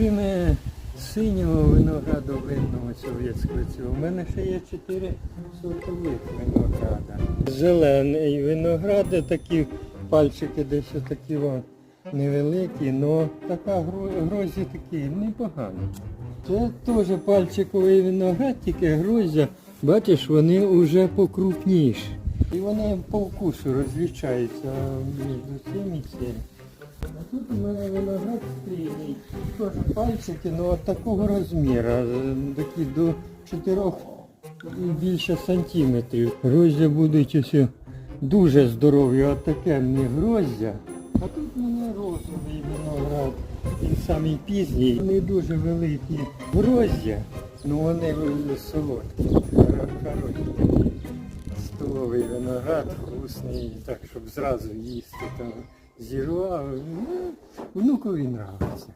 Крім е, синього винограду винного совєтського цього, у мене ще є чотири сортових винограда. Зелений виноград, такі пальчики десь такі невеликі, але така грозі такі непогані. Це теж пальчиковий виноград, тільки гроздя, бачиш, вони вже покрупніші. І вони по вкусу розлічаються між цим і. А тут у мене виноград стрійний. Теж пальчики, ну от такого розміру, е, такі до 4 і більше сантиметрів. Гроздя будуть ось дуже здорові, от таке мені гроздя. А тут у мене розовий виноград. Він самий пізній. Не дуже великі гроздя, ну вони солодкі. Такі. Столовий виноград, вкусний, так, щоб зразу їсти. Зірвав. Ну, внукові нравиться.